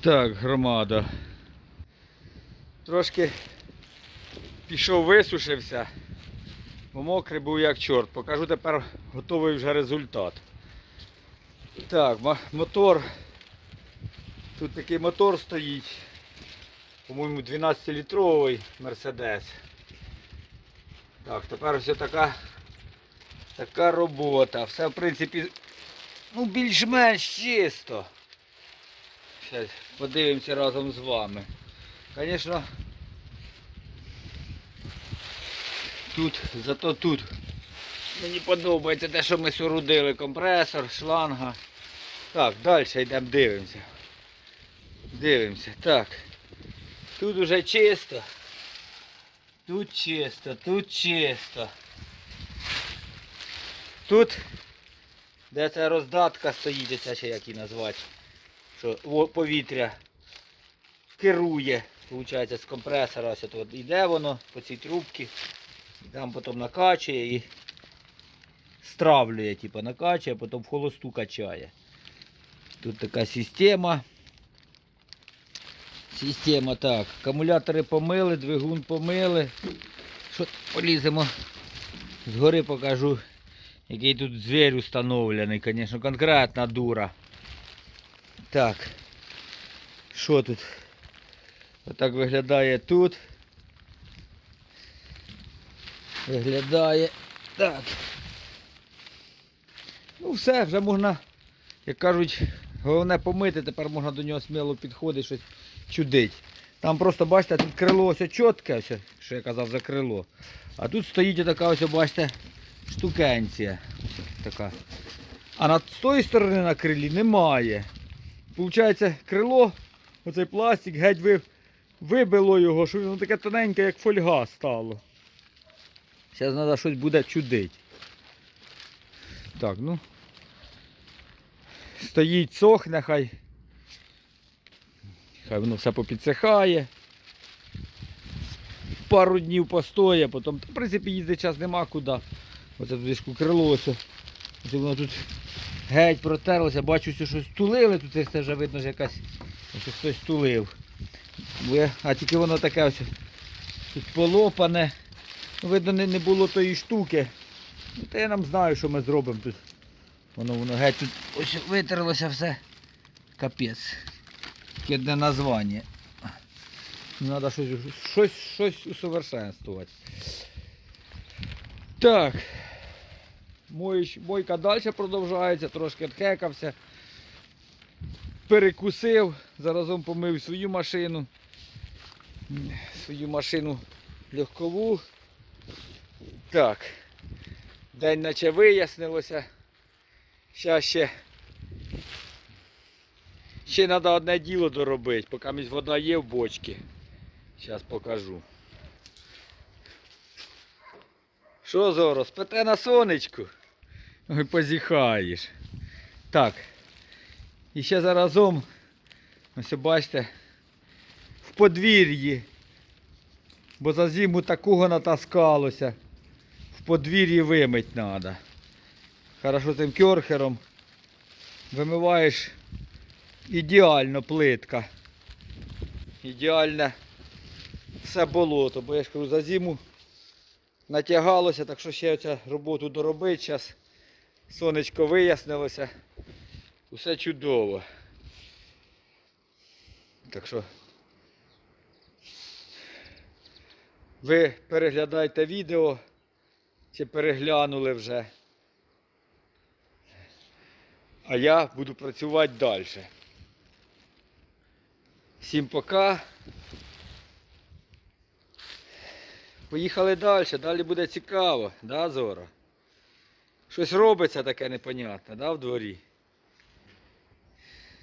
Так, громада. Трошки пішов, висушився, бо мокрий був як чорт. Покажу тепер готовий вже результат. Так, мотор. Тут такий мотор стоїть. По-моєму, 12-літровий Мерседес. Так, тепер все така, така робота. Все в принципі ну, більш-менш чисто. Зараз подивимося разом з вами. Звісно, тут, зато тут мені подобається те, що ми сурудили. Компресор, шланга. Так, далі йдемо дивимося. Дивимося. Так. Тут уже чисто. Тут чисто, тут чисто. Тут, де ця роздатка стоїть, оця ще як її назвати, що повітря керує, виходить, з компресора. Ось от йде воно по цій трубці, там потім накачує і стравлює, типу, накачує, потім в холосту качає. Тут така система. Система так. Акумулятори помили, двигун помили. Що поліземо? Згори покажу, який тут звір установлений, звісно, конкретна дура. Так. Що тут? Отак виглядає тут. Виглядає. Так. Ну все, вже можна, як кажуть, головне помити, тепер можна до нього сміло підходити, щось чудить. Там просто, бачите, тут крило ось чітке, ось, що я казав за крило. А тут стоїть така ось, бачите, штукенція. Така. А на з тої сторони на крилі немає. Получається, крило, оцей пластик, геть ви, вибило його, що воно таке тоненьке, як фольга стало. Зараз треба щось буде чудить. Так, ну. Стоїть, сохне, хай. Хай воно все попідсихає. Пару днів постоє, потім, в принципі, їздити час нема куди. Оце туди ж крилося. Оце воно тут геть протерлося, бачу, що щось тулили, тут це вже видно, що якась ось хтось тулив. А тільки воно таке ось тут полопане. Ну, Видно, не, було тої штуки. Ну, та я нам знаю, що ми зробимо тут. Воно воно геть тут ось витерлося все. Капець. Таке названня. Треба щось, щось, щось усовершенствувати. Так. Мой, мойка далі продовжується, трошки відхекався. Перекусив, заразом помив свою машину. Свою машину легкову. Так. День наче вияснилося. Зараз ще. Ще треба одне діло доробити, поки місь вода є в бочці. Зараз покажу. Що Зоро, спите на сонечку? Ой, позіхаєш. Так. І ще заразом, ось бачите, в подвір'ї. Бо за зиму такого натаскалося. В подвір'ї вимить треба. Хорошо цим кьорхером вимиваєш ідеально плитка. Ідеальне все болото, бо я ж кажу, за зиму натягалося, так що ще цю роботу доробити. Зараз сонечко вияснилося. Усе чудово. Так що ви переглядайте відео чи переглянули вже. А я буду працювати далі. Всім пока. Поїхали далі, далі буде цікаво, да, Зора? Щось робиться таке непонятне, да, в дворі?